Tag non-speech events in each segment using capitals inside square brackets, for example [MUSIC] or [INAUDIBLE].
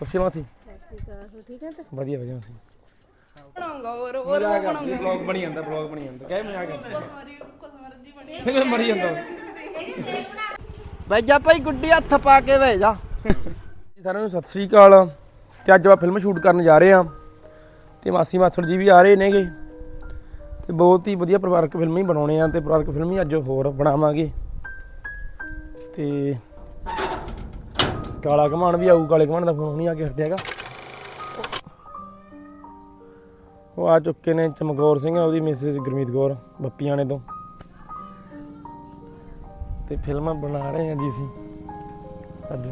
ਖੁਸ਼ੀ ਮਾਸੀ ਠੀਕ ਹੈ ਤਾਂ ਵਧੀਆ ਵਧੀਆ ਮਾਸੀ ਬਣਾਉਂਗਾ ਹੋਰ ਹੋਰ ਕਰਦੀ ਵਲੌਗ ਬਣੀ ਜਾਂਦਾ ਵਲੌਗ ਬਣੀ ਜਾਂਦਾ। ਕਹਿ ਮਜ਼ਾਕ ਕਰਦੀ ਫਿਰ ਮਰੀ ਜਾਂਦਾ। ਬਈ ਜਾ ਭਾਈ ਗੁੱਡੀ ਹੱਥ ਪਾ ਕੇ ਵੇ ਜਾ। ਸਾਰਿਆਂ ਨੂੰ ਸਤਿ ਸ੍ਰੀ ਅਕਾਲ। ਤੇ ਅੱਜ ਆਪਾਂ ਫਿਲਮ ਸ਼ੂਟ ਕਰਨ ਜਾ ਰਹੇ ਹਾਂ। ਤੇ ਮਾਸੀ ਮਾਸੜ ਜੀ ਵੀ ਆ ਰਹੇ ਨੇਗੇ। ਤੇ ਬਹੁਤ ਹੀ ਵਧੀਆ ਪਰਿਵਾਰਕ ਫਿਲਮ ਹੀ ਬਣਾਉਣੇ ਆ ਤੇ ਪਰਿਵਾਰਕ ਫਿਲਮ ਹੀ ਅੱਜ ਹੋਰ ਬਣਾਵਾਂਗੇ। ਤੇ ਕਾਲਾ ਕਮਾਨ ਵੀ ਆਊ ਕਾਲੇ ਕਮਾਨ ਦਾ ਫੋਨ ਨਹੀਂ ਆ ਕੇ ਹਟਿਆਗਾ ਉਹ ਆ ਚੁੱਕੇ ਨੇ ਚਮਕੌਰ ਸਿੰਘ ਉਹਦੀ ਮਿਸਿਸ ਗੁਰਮੀਤ ਕੌਰ ਬੱਪੀਆਣੇ ਤੋਂ। ਤੇ ਫਿਲਮਾਂ ਬਣਾ ਰਹੇ ਹਾਂ ਜੀ ਅਸੀਂ ਅੱਜ।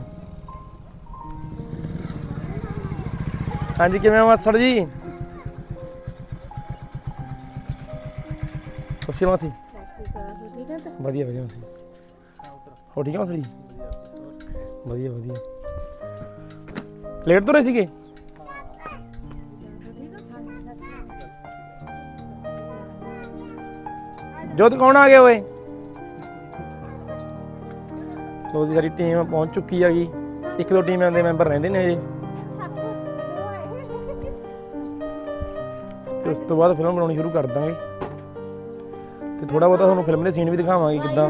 ਹਾਂਜੀ ਕਿਵੇਂ ਹੋ ਮਾਸੜ ਜੀ? ਖੁਸ਼ੀ ਮਾਸੀ? ਵਧੀਆ ਵਧੀਆ ਮਾਸੀ। ਹੋ ਠੀਕ ਆ ਮਾਸੜ ਜੀ? ਵਧੀਆ ਵਧੀਆ। ਲੇਟ ਤੋਂ ਰਹੇ ਸੀਗੇ? ਜੋਤ, ਕੌਣ ਆ ਗਿਆ ਓਏ? ਲੋ ਜੀ, ਸਾਡੀ ਟੀਮ ਪਹੁੰਚ ਚੁੱਕੀ ਹੈਗੀ ਇੱਕ ਦੋ ਟੀਮਾਂ ਦੇ ਮੈਂਬਰ ਰਹਿੰਦੇ ਨੇ ਅਜੇ ਤੇ ਉਸ ਤੋਂ ਬਾਅਦ ਫਿਲਮ ਬਣਾਉਣੀ ਸ਼ੁਰੂ ਕਰ ਦਾਂਗੇ। ਤੇ ਥੋੜਾ ਬਹੁਤਾ ਤੁਹਾਨੂੰ ਫਿਲਮ ਦੇ ਸੀਨ ਵੀ ਦਿਖਾਵਾਂਗੇ ਕਿੱਦਾਂ।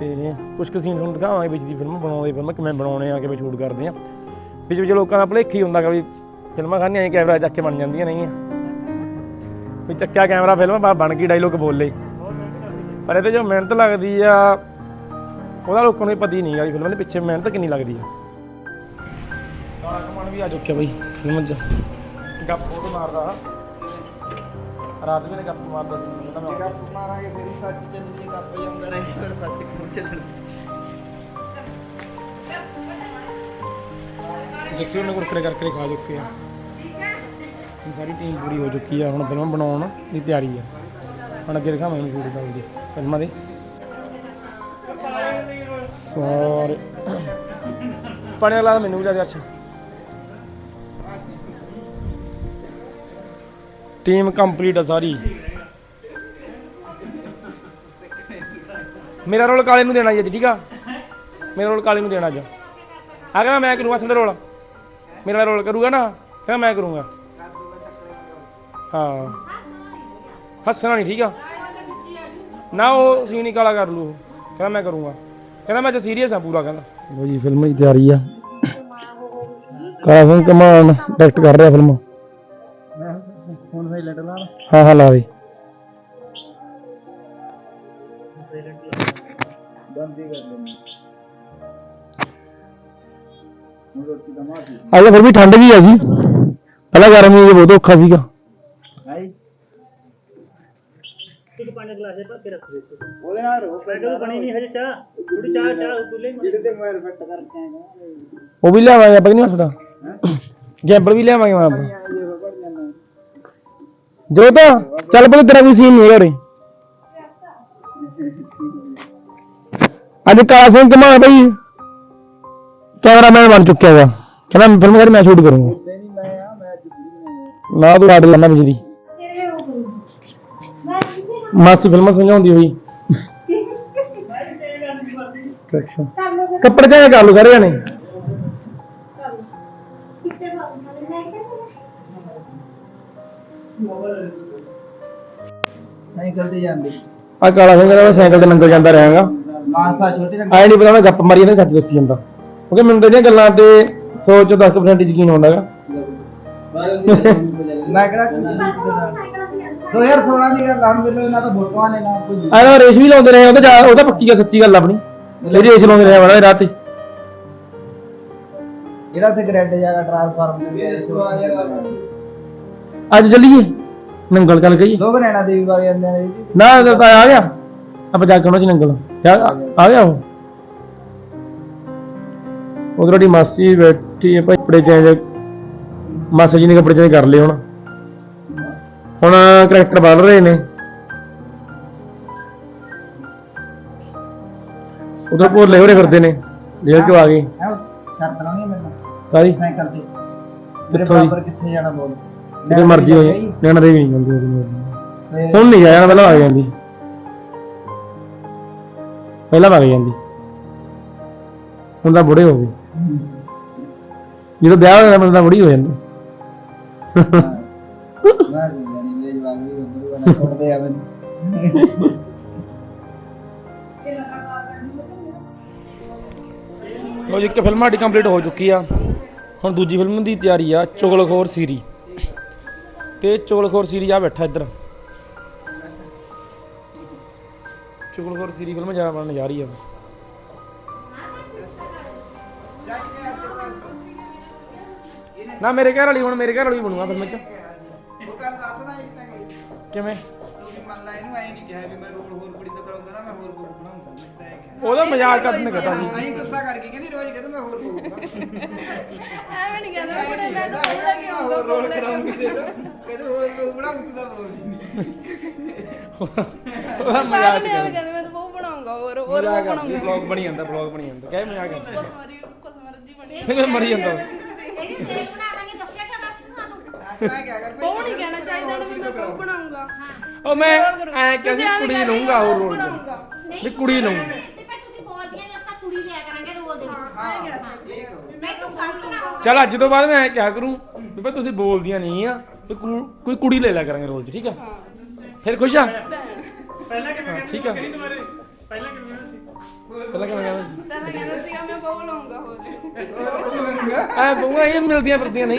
ਤੇ ਕੁਝ ਕੁ ਸੀਨ ਤੁਹਾਨੂੰ ਦਿਖਾਵਾਂਗੇ ਵਿੱਚ ਦੀ ਫਿਲਮ ਬਣਾਉਂਦੇ ਫਿਲਮ ਕਿਵੇਂ ਬਣਾਉਣੇ ਆ, ਕਿਵੇਂ ਸ਼ੂਟ ਕਰਦੇ ਆ। ਵਿੱਚ ਵਿੱਚ ਲੋਕਾਂ ਦਾ ਭੁਲੇਖਾ ਹੀ ਹੁੰਦਾ ਕਿ ਵੀ ਫਿਲਮਾਂ ਖਾਣੀਆਂ ਐ ਕੈਮਰਾ ਚੱਕ ਕੇ ਬਣ ਜਾਂਦੀਆਂ ਨਹੀਂ ਆ ਵੀ ਚੱਕਿਆ ਕੈਮਰਾ ਫਿਲਮ ਬਣ ਗਈ ਡਾਇਲੋਗ ਬੋਲੇ ਪਰ ਇਹਦੇ ਜੋ ਮਿਹਨਤ ਲੱਗਦੀ ਆ, ਉਹਦਾ ਲੋਕਾਂ ਨੂੰ ਪਤਾ ਹੀ ਨਹੀਂ ਆ ਫਿਲਮ ਦੇ ਪਿੱਛੇ ਮਿਹਨਤ ਕਿੰਨੀ ਲੱਗਦੀ ਆ। ਗਾਣਾ ਕਮਾਨ ਵੀ ਆ ਚੁੱਕਿਆ ਬਈ ਫਿਲਮ 'ਚ। ਗੱਪ ਫੋਟੋ ਮਾਰਦਾ। ਰਾਤ ਵੀ ਨੇ ਗੱਪ ਮਾਰਦਾ ਸੀ ਕਹਿੰਦਾ ਮੈਂ ਗੱਪ ਮਾਰਾਂਗੇ ਫਿਰ ਹੀ ਸੱਚ ਚੱਲਣੀ ਗੱਪ ਜਾਂਦਾ ਰਹੇ ਫਿਰ ਸੱਚ ਕਿਉਂ ਚੱਲਣੀ? ਜਿੱਥੇ ਉਹਨੇ ਕੁਰਕਰੇ ਕਰਕੇ ਖਾ ਚੁੱਕੇ ਆ। ਹੁਣ ਸਾਰੀ ਟੀਮ ਪੂਰੀ ਹੋ ਚੁੱਕੀ ਆ ਹੁਣ ਫਿਲਮ ਬਣਾਉਣ ਦੀ ਤਿਆਰੀ ਆ। ਹੁਣ ਅੱਗੇ ਦਿਖਾਵਾਂਗੇ ਸ਼ੂਟ ਕਰਾਂਗੇ ਫਿਲਮਾਂ ਦੇ। ਸਾਰੇ। ਪਾਣੀ ਵਾਲਾ ਮੈਨੂੰ ਵੀ ਲਿਆ ਦੇ ਅੱਛਾ। ਟੀਮ ਕੰਪਲੀਟ ਆ ਸਾਰੀ। ਮੇਰਾ ਰੋਲ ਕਾਲੇ ਨੂੰ ਦੇਣਾ ਜੀ ਅੱਜ, ਠੀਕ ਆ? ਮੇਰਾ ਰੋਲ ਕਾਲੇ ਨੂੰ ਦੇਣਾ ਅੱਜ। ਆ ਕਹਿੰਦਾ ਮੈਂ ਕਰੂੰਗਾ ਸੰਡੇ ਰੋਲ। ਮੇਰਾ ਰੋਲ ਕਰੂਗਾ ਨਾ, ਕਹਿੰਦਾ ਮੈਂ ਕਰੂੰਗਾ। ਹਾਂ। ਹੱਸਣਾ ਨਹੀਂ, ਠੀਕ ਆ? ਨਾ ਉਹ ਸੀਨ ਹੀ ਕਾਲਾ ਕਰ ਲੂ ਕਹਿੰਦਾ ਮੈਂ ਕਰੂੰਗਾ। ਕਹਿੰਦਾ ਮੈਂ ਅੱਜ ਸੀਰੀਅਸ ਆ ਪੂਰਾ, ਕਹਿੰਦਾ। ਲੋ ਜੀ, ਫਿਲਮ ਦੀ ਤਿਆਰੀ ਆ। ਕਾਲਾ ਸਿੰਘ ਕਮਾਨ ਡਾਇਰੈਕਟ ਕਰ ਰਿਹਾ ਫਿਲਮ। ਲਾ ਹਾਂ ਹਾਂ ਲਾ ਦੇ। ਬੰਦੀ ਕਰ ਲੈਣੀ ਹੁਣ ਰੋਟੀ ਦਾ ਮਾਰ ਅੱਜ ਫਿਰ ਵੀ ਠੰਡ ਵੀ ਆ ਗਈ। ਪਹਿਲਾਂ ਗਰਮੀ ਚ ਬਹੁਤ ਔਖਾ ਸੀਗਾ। ਆਈ? ਉਹਦੇ ਨਾਲ ਰੋ ਪੈਡਲ ਬਣੀ ਨਹੀਂ ਹਜੇ ਚਾਹ। ਥੋੜੀ ਚਾਹ ਚਾਹ ਉਤਲੇ ਜਿਹੜੇ ਤੇ ਮੋਬਾਈਲ ਫਿੱਟ ਕਰਕੇ ਆਏਗਾ ਉਹ ਵੀ ਲਿਆਵਾਂਗੇ ਆਪਾਂ ਕਿ ਨਹੀਂ ਤੁਹਾਡਾ ਗੈਬਲ ਵੀ ਲਿਆਵਾਂਗੇ ਮੈਂ ਆਪਾਂ। ਹੋ ਜੋਤ ਚੱਲ ਪੁੱਤ ਤੇਰਾ ਵੀ ਸੀਨ ਨਹੀਂ ਹੋਰੇ ਅੱਜ ਕਾਲਾ ਸਿੰਘ ਕਮਾ ਬਈ ਕੈਮਰਾਮੈਨ ਬਣ ਚੁੱਕਿਆ ਹੈਗਾ। ਕਹਿੰਦਾ ਫਿਲਮ ਕਰ ਮੈਂ ਸ਼ੂਟ ਕਰੂੰਗਾ। ਤੇ ਨਾ ਤੂੰ ਆਡ ਲੈਣਾ ਬਿਜਲੀ। ਮਾਸੀ ਫਿਲਮਾਂ ਸਮਝਾਉਂਦੀ ਹੋਈ। Correction। ਕੱਪੜੇ ਤੇ ਕਰ ਲਓ ਸਾਰੇ ਜਣੇ ਤੇ ਜਾਂਦੀ। ਆ ਕਾਲਾ ਸਿੰਘ ਦਾ ਸਾਈਕਲ ਤੇ ਨੰਗਲ ਜਾਂਦਾ ਰਹਾਂਗਾ। ਮਾਸਾ ਛੋਟੇ ਨਾਲ ਆਏ ਨਹੀਂ ਪਤਾ ਮੈਂ ਗੱਪ ਮਾਰੀ ਜਾਂਦਾ ਸੱਚ ਦੱਸੀ ਜਾਂਦਾ। ਕਿਉਂਕਿ ਮੈਨੂੰ ਤੇਰੀਆਂ ਗੱਲਾਂ ਤੇ 100 ਚੋਂ 10% ਯਕੀਨ ਹੁੰਦਾ ਹੈਗਾ [LAUGHS] ਮੈਂ ਕਿਹੜਾ 2016 ਦੀ ਗੱਲ ਆ ਮੈਨੂੰ ਇਹਨਾਂ ਤੋਂ ਫੋਟੋਆਂ ਨੇ ਨਾ ਕੋਈ ਆਹ ਰੇਸ ਵੀ ਲਾਉਂਦੇ ਰਹੇ ਉਹ ਤਾਂ ਜਾ- ਉਹ ਤਾਂ ਪੱਕੀ ਗੱਲ ਸੱਚੀ ਗੱਲ ਆਪਣੀ। ਇਹ ਰੇਸ ਲਾਉਂਦੇ ਰਹੇ ਵਾਲਾ ਰਾਤ ਤੇ। ਜਿਹੜਾ ਤੇ ਗ੍ਰੈਡ ਜਾਗਾ ਟ੍ਰਾਂਸਫਾਰਮ ਦੇ ਅੱਜ ਚੱਲੀਏ? ਨੰਗਲ ਗੱਲ ਕਹੀ ਲੋਕ ਨੈਣਾ ਦੇਵੀ ਬਾਗ ਜਾਂਦੇ ਨੇ ਜੀ। ਨਾ ਇਹ ਤਾਂ ਆ ਗਿਆ। ਆਪਾਂ ਜਾ ਕੇ ਉਹਨਾਂ ਚ ਨੰਗਲ। ਜਾ- ਆ ਗਿਆ ਉਹ। ਉਧਰ ਦੀ ਮਾਸੀ ਬੈਠੀ ਹੈ ਭਾਈ ਕੱਪੜੇ ਚੇਂਜ। ਮਾਸੀ ਜੀ ਨੇ ਕੱਪੜੇ ਚੇਂਜ ਕਰ ਲਏ ਹੁਣ। ਹੁਣ ਕਰੈਕਟਰ ਬਦਲ ਰਹੇ ਨੇ। ਉਧਰ ਭੋਲੇ ਹੋਰੇ ਫਿਰਦੇ ਨੇ। ਜੇਲ੍ਹ ਚੋਂ ਆ ਗਏ। ਹੈ ਸ਼ਰਤ ਲਾਉਣੀ ਮੈਨੂੰ ਸਾਈਕਲ ਤੇ। ਮੇਰੇ ਕਿੱਥੋਂ ਦੀ? ਬਰਾਬਰ ਕਿੱਥੇ ਜਾਣਾ ਬੋਲ। ਕਿਤੇ ਮਰਜ਼ੀ ਹੋ ਜਾਏ ਨੈਣਾ ਦੇਵੀ ਨਹੀਂ ਜਾਂਦੀ ਉਹਦੀ ਮਰਜ਼ੀ। ਤੇ ਹੁਣ ਨਹੀਂ ਜਾਣਾ ਪਹਿਲਾਂ ਆ ਜਾਂਦੀ। ਪਹਿਲਾਂ ਵਗ ਜਾਂਦੀ। ਹੁਣ ਤਾਂ ਬੁੜੇ ਹੋ ਗਏ। ਜਦੋਂ ਵਿਆਹ ਹੋ ਜਾਂਦਾ ਬੰਦਾ ਤਾਂ ਬੁੜੀ ਹੋ ਜਾਂਦੀ। ਮੈਂ ਨਹੀਂ ਮੇਰੇ ਜਵਾਨ ਵੀ ਉਮਰ ਬਣਾ ਛੋੜਦੇ ਆ ਮੈਨੂੰ ਲੋ ਜੀ ਇੱਕ ਫਿਲਮ ਸਾਡੀ ਕੰਪਲੀਟ ਹੋ ਚੁੱਕੀ ਆ। ਹੁਣ ਦੂਜੀ ਫਿਲਮ ਦੀ ਤਿਆਰੀ ਆ ਚੁਗਲਖੋਰ ਸੀਰੀ। ਤੇ ਚੁਗਲਖੋਰ ਸੀਰੀ ਆ ਬੈਠਾ ਇੱਧਰ। ਚੁਗਲਖੋਰ ਸੀਰੀ ਫਿਲਮ ਜਾ ਬਣਨ ਜਾ ਰਹੀ ਆ। ਨਾ ਮੇਰੇ ਘਰ ਵਾਲੀ ਹੁਣ ਮੇਰੇ ਘਰ ਵਾਲੀ ਬਣੂਗਾ ਫਿਲਮ ਚ। ਉਹ ਗੱਲ ਦੱਸ ਨਾ ਇੱਕ ਤਾਂ ਕਿਵੇਂ? ਮੰਨ ਲਾ ਇਹਨੂੰ ਐਂ ਨਹੀਂ ਕਿਹਾ ਵੀ ਮੈਂ ਰੋਲ ਹੋਰ ਉਹਦਾ ਮਜ਼ਾਕ ਕਰਨ ਨੇ ਕਹਤਾ ਸੀ। ਐਂ ਗੁੱਸਾ ਕਰਕੇ ਕਹਿੰਦੀ ਰੋਜ਼ ਕਹਿੰਦਾ ਮੈਂ ਹੋਰ ਬਹੂ ਐਵੇਂ ਨਹੀਂ ਕਹਿੰਦਾ ਮੈਂ ਤਾਂ ਕਹਿੰਦਾ ਕਿ ਹੋਰ ਰੋਲ ਕਰਾਉਂਗੀ ਕਿਸੇ ਦਾ। ਕਹਿੰਦਾ ਹੋਰ ਬਣਾਉਂਗੀ ਤੂੰ ਤਾਂ ਬੋਲਦੀ ਨਹੀਂ ਉਹਦਾ ਮਜ਼ਾਕ ਐਵੇਂ ਕਹਿੰਦੇ ਮੈਂ ਤਾਂ ਬਹੁਤ ਬਣਾਉਂਗਾ ਹੋਰ ਹੋਰ ਮਜ਼ਾਕ ਕਰਦੀ ਬਲੌਗ ਬਣੀ ਜਾਂਦਾ ਬਲੌਗ ਬਣੀ ਜਾਂਦਾ। ਕਹਿ ਮਜ਼ਾਕ ਕਰਦੀ ਕੁਸਮਰੀ ਕੁਸਮਰਜੀ ਬਣੀ ਫਿਰ ਮਰੀ ਜਾਂਦਾ। ਇਹਦੀ ਦੇਖ ਬਣਾ ਦਾਂਗੇ ਦੱਸਿਆ ਕਰ ਬਸ ਕਰ ਬਹੁਤ ਨਹੀਂ ਕਹਿਣਾ ਚਾਹੀਦਾ ਨਾ ਵੀ ਮੈਂ ਬਹੁਤ ਬਣਾਉਂਗਾ। ਉਹ ਮੈਂ ਐ ਕਿਹਾ ਸੀ ਕੁੜੀ ਲਊਂਗਾ ਹੋਰ ਰੋਲ ਬਣਾਉਂਗਾ। ਵੀ ਕੁੜੀ ਲਊਂ ਤੇ ਭਾਈ ਤੁਸੀਂ ਬੋਲਦੀਆਂ ਨੇ ਅਸਾਂ ਕੁੜੀ ਲਿਆ ਕਰਾਂਗੇ ਰੋਲ ਦੇ ਵਿੱਚ ਇਹ ਕਹੋ ਮੈਂ ਤੂੰ ਗਲਤ ਨਾ ਹੋ ਚਲ ਅੱਜ ਤੋਂ ਬਾਅਦ ਮੈਂ ਕਿਹਾ ਕਰੂੰ ਵੀ ਭਾਈ ਤੁਸੀਂ ਬੋਲਦੀਆਂ ਨਹੀਂ ਆ ਕੁ- ਕੋਈ ਕੁੜੀ ਲੈ ਲਿਆ ਕਰਾਂਗੇ ਰੋਲ 'ਚ ਠੀਕ ਆ? ਫਿਰ ਖੁਸ਼ ਆ? ਪਹਿਲਾਂ ਕਿਵੇਂ ਹਾਂ, ਠੀਕ ਆ। ਕਹਿੰਦੀ ਤੁਹਾਰੇ ਪਹਿਲਾਂ ਕਿਵੇਂ ਸੀ? ਪਹਿਲਾਂ ਕਿਵੇਂ ਕਹਿੰਦਾ ਸੀ? ਪਹਿਲਾਂ ਕਹਿੰਦਾ ਸੀਗਾ ਮੈਂ ਬਹੁਤ ਹੋਰ। ਐ ਬੂਆ ਇਹ ਮਿਲਦੀਆਂ ਫਿਰਦੀਆਂ ਨਹੀਂ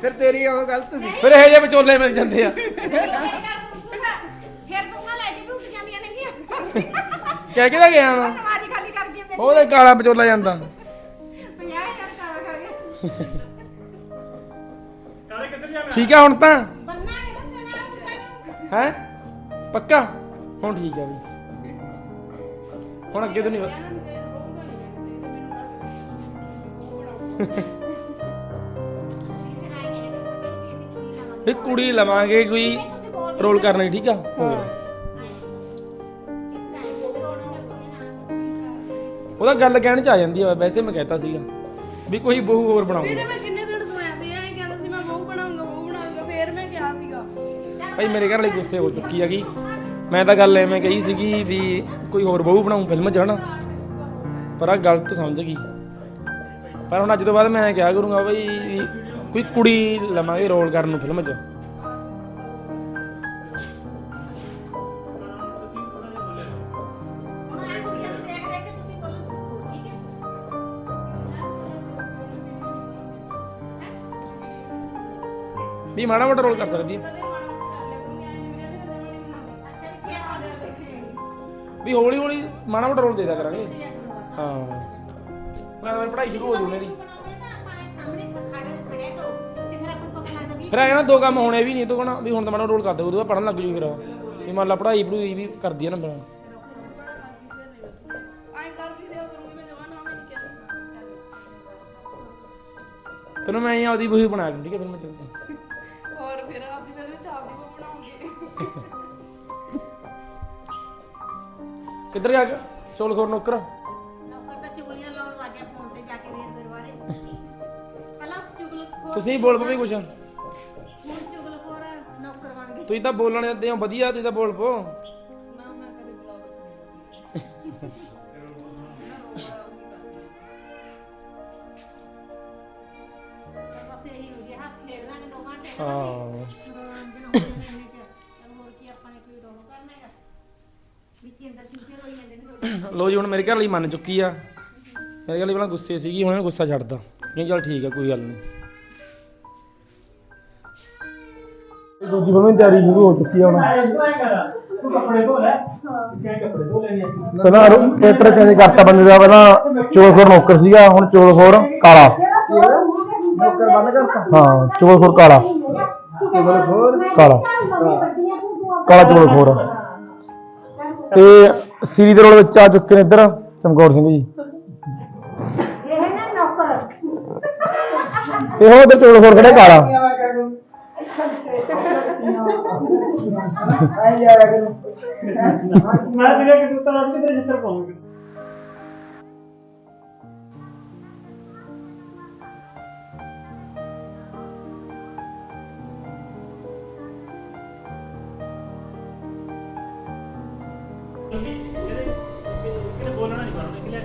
ਫਿਰ ਤੇਰੀ ਉਹ ਗਲਤ ਸੀ। ਫਿਰ ਇਹ ਜਿਹੇ ਵਿਚੋਲੇ ਮਿਲ ਜਾਂਦੇ ਆ। ਫਿਰ ਤੂੰ ਲੈ ਕੇ ਵੀ ਉੱਠ ਜਾਂਦੀਆਂ ਨੇ ਗੀਆਂ ਕਹਿ ਕਿਹਦਾ ਗਿਆ ਵਾ। ਮਾਰੀ ਖਾਲੀ ਕਰਦੀਆਂ ਪਈ ਉਹਦੇ ਕਾਲਾ ਵਿਚੋਲਾ ਜਾਂਦਾ। ਕਾਲੇ ਕਿੱਧਰ ਜਾਣਾ? ਠੀਕ ਆ ਹੁਣ ਤਾਂ? ਬੰਨਾਂਗੇ ਦੱਸੇ ਨਾ ਤੈਨੂੰ ਹੈ? ਪੱਕਾ? ਹੁਣ ਠੀਕ ਆ ਵੀ। ਹੁਣ ਅੱਗੇ ਤੋਂ ਨਹੀਂ ਵੀ ਕੁੜੀ ਲਵਾਂਗੇ ਕੋਈ ਰੋਲ ਕਰਨਾ ਠੀਕ ਆ? ਹੋ। ਗਿਆ। ਉਹਦਾ ਗੱਲ ਕਹਿਣ ਚ ਆ ਜਾਂਦੀ ਆ ਵੈਸੇ ਮੈਂ ਕਹਿਤਾ ਸੀਗਾ। ਵੀ ਕੋਈ ਬਹੂ ਹੋਰ ਬਣਾਉਂਗਾ ਮੈਂ ਕਿੰਨੇ ਦਿਨ ਸੁਣਿਆ ਸੀ ਐਂ ਕਹਿੰਦਾ ਸੀ ਮੈਂ ਬਹੁਤ ਬਣਾਉਂਗਾ ਬਹੁਤ ਬਣਾਉਂਗਾ ਫੇਰ ਮੈਂ ਕਿਹਾ ਸੀਗਾ। ਭਾਈ ਮੇਰੇ ਘਰ ਵਾਲੀ ਗੁੱਸੇ ਹੋ ਚੁੱਕੀ ਹੈਗੀ। ਮੈਂ ਤਾਂ ਗੱਲ ਐਵੇਂ ਕਹੀ ਸੀਗੀ ਵੀ ਕੋਈ ਹੋਰ ਬਹੂ ਬਣਾਉਂ ਫਿਲਮ 'ਚ ਹਨਾ? ਪਰ ਆ ਗਲਤ ਸਮਝ ਗਈ। ਪਰ ਹੁਣ ਅੱਜ ਤੋਂ ਬਾਅਦ ਮੈਂ ਕਿਹਾ ਕਰੂੰਗਾ ਬਈ ਵੀ ਕੋਈ ਕੁੜੀ ਲਵਾਂਗੇ ਰੋਲ ਕਰਨ ਨੂੰ ਫਿਲਮ 'ਚ। ਵੀ ਮਾੜਾ ਮੋਟਾ ਰੋਲ ਕਰ ਸਕਦੀ ਹੈ ਵੀ ਹੌਲੀ ਹੌਲੀ ਮਾੜਾ ਮੋਟਾ ਰੋਲ ਦੇ ਦਿਆ ਕਰਾਂਗੇ। ਹਾਂ। ਮੈਂ ਪੜ੍ਹਾਈ ਸ਼ੁਰੂ ਹੋ ਜੂ ਮੇਰੀ ਫਿਰ ਆਪਾਂ ਨਾ ਦੋ ਕੰਮ ਹੋਣੇ ਵੀ ਨਹੀਂ, ਤੂੰ ਕਹਣਾ ਵੀ ਹੁਣ ਤਾਂ ਮਾੜਾ ਰੋਲ ਕਰ ਦੇ, ਉਹਦੇ ਬਾਅਦ ਪੜਨ ਲੱਗ ਜੂ ਫਿਰ ਵੀ ਮੰਨ ਲਾ ਪੜ੍ਹਾਈ ਪੜੂਈ ਵੀ ਕਰਦੀ ਆ ਨਾ ਬਣਾ ਮੈਂ ਤੈਨੂੰ ਮੈਂ ਇਹ ਆਪਦੀ ਬਣਾ ਕੇ ਠੀਕ ਹੈ ਮੈਂ ਤੈਨੂੰ ਫਿਰ ਬਣਾਉਂਗੀ। ਕਿੱਧਰ ਜਾ ਕੇ? ਚੋਲ ਖੋਰ ਨੌਕਰ। ਨੌਕਰ ਤਾਂ ਚੁਗਲੀਆਂ ਲਾਉਣ ਵਾਜਿਆ ਫੋਨ ਤੇ ਜਾ ਕੇ ਵੇਰ ਵੇਰ ਬਾਰੇ। ਪਹਿਲਾਂ ਚੁਗਲ ਖੋਰ ਤੁਸੀਂ ਬੋਲ ਪਵੇ ਕੁਛ। ਹੁਣ ਚੁਗਲ ਖੋਰ ਨੌਕਰ ਬਣ ਗਏ ਤੁਸੀਂ ਤਾਂ ਬੋਲਣ ਦੇ ਹੋ ਵਧੀਆ ਤੁਸੀਂ ਤਾਂ ਬੋਲ ਪੋ ਨਾ ਮੈਂ ਕਦੇ ਬੁਲਾਵਾ ਬਸ ਇਹੀ ਹੋ ਗਿਆ ਹੱਸ ਖੇਡ ਲਾਂਗੇ ਦੋ ਘੰਟੇ ਹਾਂ। ਮਨੋਰੰਜਨ ਹੋ ਲੋ ਜੀ ਹੁਣ ਮੇਰੇ ਘਰ ਲਈ ਮੰਨ ਚੁੱਕੀ ਆ। ਮੇਰੇ ਘਰ ਲਈ ਪਹਿਲਾਂ ਗੁੱਸੇ ਸੀਗੀ ਹੁਣ ਇਹਨੂੰ ਗੁੱਸਾ ਛੱਡਦਾ। ਕਹਿੰਦੀ ਚੱਲ ਠੀਕ ਆ ਕੋਈ ਗੱਲ ਨਹੀਂ। ਦੂਜੀ ਦੀ ਤਿਆਰੀ ਸ਼ੁਰੂ ਹੋ ਚੁੱਕੀ ਆ ਹੁਣ। ਤੂੰ ਕੱਪੜੇ ਧੋ ਲੈ। ਕਿਹੜੇ ਕੱਪੜੇ ਧੋ ਲੈਣੇ ਪਹਿਲਾਂ ਕੈਰੇਕਟਰ ਚੇਂਜ ਕਰਤਾ ਬੰਦੇ ਦਾ? ਪਹਿਲਾਂ ਚੋਲਖੋਰ ਨੌਕਰ ਸੀਗਾ ਹੁਣ ਚੋਲਖੋਰ ਕਾਲਾ। ਨੌਕਰ ਬੰਦ ਕਰਤਾ? ਹਾਂ ਚੋਲਖੋਰ ਕਾਲਾ। ਕਾਲਾ। ਕਾਲਾ ਚੋਲਖੋਰ ਤੇ ਸੀਰੀ ਦੇ ਰੋਲ ਵਿੱਚ ਆ ਚੁੱਕੇ ਨੇ ਇੱਧਰ ਚਮਕੌਰ ਸਿੰਘ ਜੀ। ਇਹ ਹੋ ਤੇ ਚੋਲਖੋਰ ਖੜੇ ਕਾਲਾ? ਮੈਂ ਕਰ ਦੂੰ ਆਈ ਜਾ ਰਿਹਾ ਕਰੂੰ ਮੈਂ ਤੇਰੇ ਕਿ ਤੂੰ ਤਾਂ ਅੱਜ ਤੇਰੇ ਜਿੱਤਰ ਪਾਉਂਗਾ ਬੋਲਣਾ ਨਹੀਂ ਬਣਦਾ ਕਿ ਲਿਆ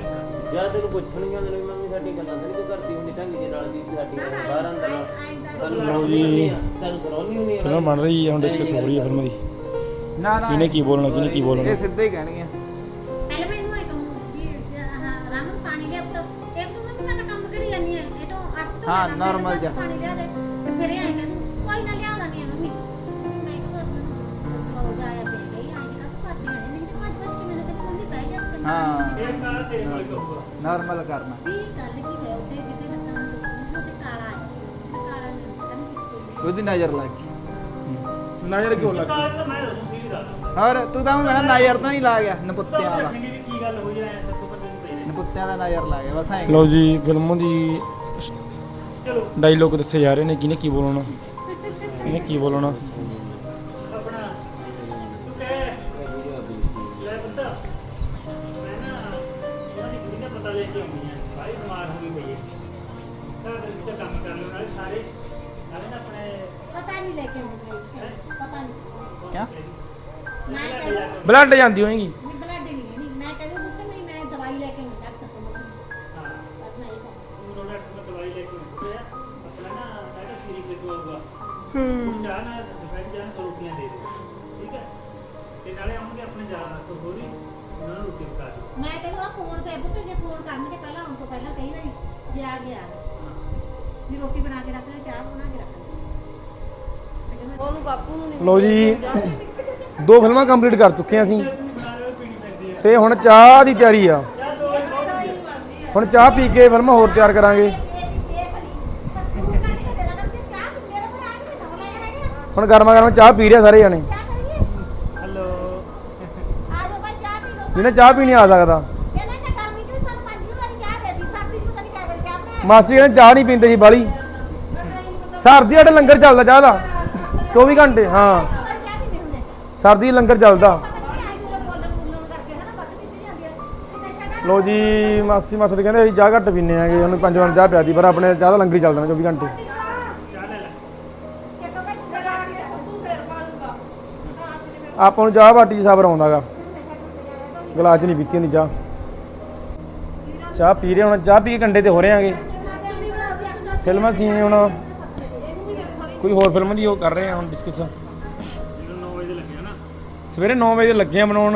ਜਾਂ ਤੈਨੂੰ ਪੁੱਛਣਗੇ ਉਹਨਾਂ ਨੇ ਮੰਮੀ ਸਾਡੀ ਗੱਲਾਂ ਤਾਂ ਨਹੀਂ ਕੋਈ ਕਰਦੀ ਹੁੰਦੀ ਢੰਗ ਦੇ ਨਾਲ ਦੀ ਸਾਡੀ ਬਾਹਰ ਅੰਦਰ ਨਾਲ ਸਾਨੂੰ ਸੁਣਾਉਣੀ ਹੁੰਦੀ ਆ ਸਾਨੂੰ ਸੁਣਾਉਣੀ ਹੁੰਦੀ ਆ ਫਿਲਮ ਬਣ ਰਹੀ ਹੈ ਹੁਣ ਡਿਸਕਸ ਹੋ ਰਹੀ ਹੈ ਫਿਲਮ ਦੀ। ਨਾ ਨਾ ਕਿਹਨੇ ਕੀ ਬੋਲਣਾ ਕਿਹਨੇ ਕੀ ਬੋਲਣਾ? ਇਹ ਸਿੱਧਾ ਹੀ ਕਹਿਣਗੇ ਪਹਿਲੇ ਮੈਨੂੰ ਇਹ ਕਹੂੰ ਕਿ ਹਾਂ ਰਾਮ ਨੂੰ ਪਾਣੀ ਲਿਆ ਪੁੱਤ ਇੱਕ ਤੋਂ ਮੈਂ ਤਾਂ ਕੰਮ ਕਰੀ ਜਾਨੀ ਹੈ ਇਹ ਤੋਂ ਅਰਸ਼ ਤੋਂ ਹਾਂ, normal ਜਿਹਾ। ਪਾਣੀ ਲਿਆ ਦੇ ਤੇ ਫਿਰ ਇਹ ਆਏ ਕਹਿੰਦੇ ਕੋਈ ਨਾ ਲਿਆਉਂਦਾ ਨਹੀਂ ਮੰਮੀ। ਹਾਂ। ਇਹ ਨਾਲ ਤੇਰੇ ਕੋਲ ਕਹੂਗਾ ਨਾਰਮਲ ਕਰਨਾ। ਵੀ ਗੱਲ ਕੀ ਹੋਇਆ? ਉੱਤੇ ਜਿੱਦੇ ਲੱਤਾਂ ਨੂੰ ਦੁਖਦੀ ਸੀ, ਉੱਤੇ ਕਾਲਾ ਆਇਆ ਤੇ ਕਾਲਾ ਨਹੀਂ ਕਹਿੰਦੀ ਉਹਦੀ ਨਜ਼ਰ ਲੱਗ ਗਈ। ਨਜ਼ਰ ਕਿਉਂ ਲੱਗ ਕਾਲ ਤਾਂ ਮੈਂ ਦੱਸੂ ਸੀਰੀ ਦਾ ਹੋਰ ਤੂੰ ਤਾਂ ਹੁਣ ਕਹਿਣਾ ਨਜ਼ਰ ਤਾਂ ਨਹੀਂ ਲਾ ਗਿਆ ਨਪੁੱਤਿਆਂ ਦਾ। ਰੱਖेंगे ਵੀ ਕੀ ਗੱਲ ਹੋਈ ਐ ਦੱਸੋ ਪਰ ਤੈਨੂੰ ਪਈ ਨਪੁੱਤਿਆਂ ਦਾ ਨਜ਼ਰ ਲਾ ਗਿਆ ਬਸ ਐਂ। ਲਓ ਜੀ ਫਿਲਮ ਦੀ ਚਲੋ। ਡਾਇਲੋਗ ਦੱਸੇ ਜਾ ਰਹੇ ਨੇ ਕਿਹਨੇ ਕੀ ਬੋਲਣਾ? ਕਿਹਨੇ ਕੀ ਬੋਲਣਾ? ਮੈਂ ਕਹਿੰਦਾ ਬਲੱਡ ਜਾਂਦੀ ਹੋਏਗੀ। ਨਹੀਂ ਬਲੱਡ ਨਹੀਂ ਲੈਣੀ। ਮੈਂ ਕਹਿੰਦਾ ਬੁੱਕ ਨਹੀਂ ਮੈਂ ਦਵਾਈ ਲੈ ਕੇ ਆਉਂਦਾ ਡਾਕਟਰ ਹਾਂ ਬਸ ਮੈਂ ਇਹ ਕਹਿੰਦਾ ਉਹ ਰੋਣਾ ਮੈਂ ਦਵਾਈ ਲੈ ਕੇ ਆਉਂਦੇ ਆ। ਆਪਣਾ ਨਾ ਕਹਿੰਦਾ ਸੀਰੀ ਕੇ ਤੋਂ ਆਊਗਾ ਹੂੰ ਨਾ ਹੈ ਨੂੰ ਮੈਂ ਕਹਿੰਦਾ ਆਹ ਫੋਨ ਤੇ ਬੁੱਕ ਜੇ ਫੋਨ ਕਰਨਗੇ ਪਹਿਲਾਂ ਆਉਣ ਤੋਂ ਪਹਿਲਾਂ ਕਈ ਵਾਰੀ ਜੇ ਆ ਗਿਆ ਵੀ ਰੋਟੀ ਬਣਾ ਕੇ ਰੱਖ ਲੈ ਚਾਹ ਬਣਾ ਕੇ ਰੱਖ ਲੈ। ਮੈਂ ਕਹਿੰਦਾ ਉਹਨੂੰ ਬਾਪੂ ਨੂੰ ਨਹੀਂ ਲਓ ਜੀ। ਦੋ ਫਿਲਮਾਂ ਕੰਪਲੀਟ ਕਰ ਚੁੱਕੇ ਹਾਂ ਅਸੀਂ। ਤੇ ਹੁਣ ਚਾਹ ਦੀ ਤਿਆਰੀ ਆ। ਹੁਣ ਚਾਹ ਪੀ ਕੇ ਫਿਲਮ ਹੋਰ ਤਿਆਰ ਕਰਾਂਗੇ। ਹੁਣ ਗਰਮਾ ਗਰਮ ਚਾਹ ਪੀ ਰਿਹਾ ਸਾਰੇ ਜਣੇ। ਜਿਹਨੇ ਚਾਹ ਪੀਣੀ ਆ ਸਕਦਾ। ਮਾਸੀ ਕਹਿੰਦੇ ਚਾਹ ਨਹੀਂ ਪੀਂਦੇ ਸੀ ਬਾਲੀ। ਸਰਦੀ ਸਾਡੇ ਲੰਗਰ ਚੱਲਦਾ ਚਾਹ ਦਾ। 24 ਘੰਟੇ, ਹਾਂ। ਸਰਦੀ ਲੰਗਰ ਚੱਲਦਾ। ਲੋ ਜੀ ਮਾਸੀ ਮਾਸੜ ਕਹਿੰਦੇ ਅਸੀਂ ਚਾਹ ਘੱਟ ਪੀਨੇ ਆਗੇ ਉਹਨੂੰ ਪੰਜ ਵਾਰ ਚਾਹ ਪਿਆਦੀ ਪਰ ਆਪਣੇ ਚਾਹ ਦਾ ਲੰਗਰ ਹੀ ਚੱਲਦਾ 24 ਘੰਟੇ। ਆਪਾਂ ਨੂੰ ਚਾਹ ਬਾਟੀ 'ਚ ਸਬਰ ਆਉਂਦਾਗਾ ਗਲਾਸ 'ਚ ਨਹੀਂ ਪੀਤੀ ਹੁੰਦੀ ਚਾਹ। ਚਾਹ ਪੀ ਰਹੇ ਹੁਣ ਚਾਹ ਪੀ ਕੇ ਕੰਡੇ ਤੇ ਹੋ ਰਹੇ ਆਂਗੇ। ਫਿਲਮਾਂ ਸੀ ਹੁਣ ਕੋਈ ਹੋਰ ਫਿਲਮ ਦੀ ਉਹ ਕਰ ਰਹੇ ਆ ਹੁਣ ਡਿਸਕਸ ਸਵੇਰੇ 9 ਵਜੇ ਲੱਗੇ ਬਣਾਉਣ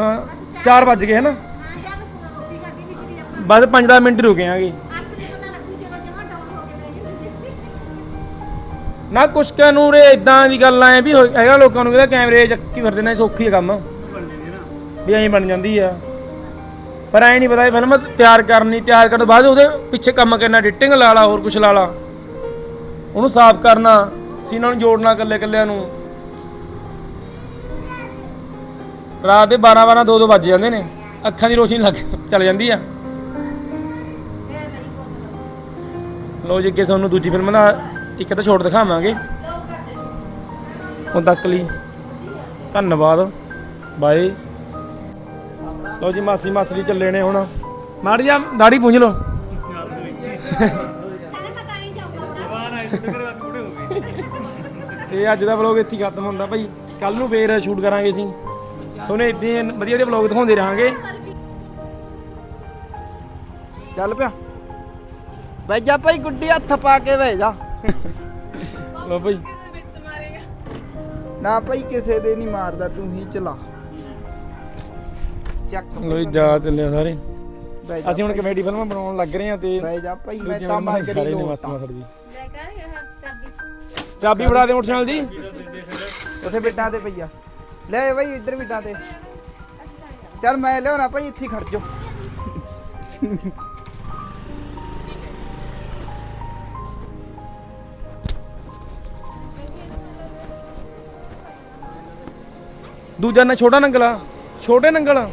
4 ਵੱਜ ਗਏ ਹਨਾ? ਬਸ 5-10 ਮਿੰਟ ਰੁਕੇ ਆਂਗੇ। ਨਾ ਕੁਛ ਨੂੰ ਰੇ ਇਦਾਂ ਦੀ ਗੱਲ ਐ ਵੀ ਹੈਗਾ ਲੋਕਾਂ ਨੂੰ ਕਹਿੰਦਾ ਕੈਮਰੇ ਚੱਕੀ ਫਿਰਦੇ ਨੇ, ਸੌਖੀ ਆ ਕੰਮ। ਵੀ ਐਂ ਬਣ ਜਾਂਦੀ ਆ। ਪਰ ਐ ਨਹੀਂ ਪਤਾ ਇਹ ਫਿਲਮ ਤਿਆਰ ਕਰਨੀ, ਤਿਆਰ ਕਰਨ ਤੋਂ ਬਾਅਦ ਉਹਦੇ ਪਿੱਛੇ ਕੰਮ ਕਰਨਾ ਐਡੀਟਿੰਗ ਲਾ ਲਾ, ਹੋਰ ਕੁਛ ਲਾ ਲਾ। ਉਹਨੂੰ ਸਾਫ਼ ਕਰਨਾ, ਸੀਨਾਂ ਨੂੰ ਜੋੜਨਾ ਇਕੱਲੇ ਇਕੱਲਿਆਂ ਨੂੰ। ਰਾਤ ਦੇ 12 12 2 2 ਵੱਜ ਜਾਂਦੇ ਨੇ। ਅੱਖਾਂ ਦੀ ਰੋਸ਼ਨੀ ਲੱਗ ਚੱਲ ਜਾਂਦੀ ਆ। ਲੋ ਜੀ, ਅੱਗੇ ਤੁਹਾਨੂੰ ਦੂਜੀ ਫਿਲਮ ਦਾ ਇੱਕ ਤਾਂ ਛੋਟ ਦਿਖਾਵਾਂਗੇ। ਹੁਣ ਤੱਕ ਲਈ ਧੰਨਵਾਦ। ਬਾਏ। ਲੋ ਜੀ, ਮਾਸੀ ਮਾਸਰੀ ਚੱਲੇ ਨੇ ਹੁਣ। ਮਾੜੀ ਜਾ ਦਾੜੀ ਪੁੰਝ ਲਓ। ਜਵਾਨ ਅੱਜ ਦਾ ਵਲੌਗ ਇੱਥੇ ਖਤਮ ਹੁੰਦਾ ਭਾਈ। ਕੱਲ ਨੂੰ ਫੇਰ ਸ਼ੂਟ ਕਰਾਂਗੇ ਅਸੀਂ। ਤੁਹਾਨੂੰ ਇਦਾਂ ਵਧੀਆ ਵਧੀਆ ਵਲੌਗ ਦਿਖਾਉਂਦੇ ਰਹਾਂਗੇ। ਚੱਲ ਪਿਆ। ਬਹਿ ਜਾ ਭਾਈ ਗੁੱਡੀ ਹੱਥ ਪਾ ਕੇ ਬਹਿ ਜਾ। ਲੋ ਭਾਈ। ਇਹਦੇ ਵਿੱਚ ਮਾਰੇਗਾ ਨਾ ਭਾਈ ਕਿਸੇ ਦੇ ਨਹੀਂ ਮਾਰਦਾ ਤੂੰ ਹੀ ਚਲਾ। ਚੱਕ ਲੋ ਜੀ ਜਾ ਚੱਲੇ ਆ ਸਾਰੇ। ਬਹਿ ਜਾ ਅਸੀਂ ਹੁਣ ਕਮੇਡੀ ਫਿਲਮਾਂ ਬਣਾਉਣ ਲੱਗ ਰਹੇ ਹਾਂ ਤੇ ਬਹਿ ਜਾ ਭਾਈ ਮੈਂ ਤਾਂ ਫਿਲਮਾਂ ਮੰਗ ਸਾਰੇ ਰਹੀ ਨੇ ਲੋਟ ਮਾਸੀ ਮਾਸੜ ਜੀ ਲੈ ਕਰ ਚਾਬੀ। ਚਾਬੀ ਫੜਾ ਦੇ ਮੋਟਰਸਾਈਕਲ ਦੀ। ਉਥੇ ਬਿੱਡਾਂ ਤੇ ਪਈਆ ਲੈ ਭਾਈ ਇੱਧਰ ਬਿੱਡਾਂ ਤੇ ਚੱਲ ਮੈਂ ਲਿਆਉਣਾ ਭਾਈ, ਇੱਥੇ ਖੜ ਜਾ ਦੂਜਾ ਨਾ ਛੋਟਾ ਨੰਗਲਾ, ਛੋਟੇ ਨੰਗਲ।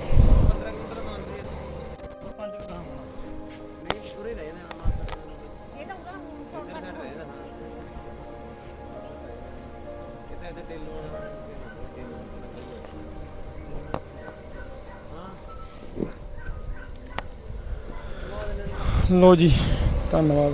ਲੋ ਜੀ ਧੰਨਵਾਦ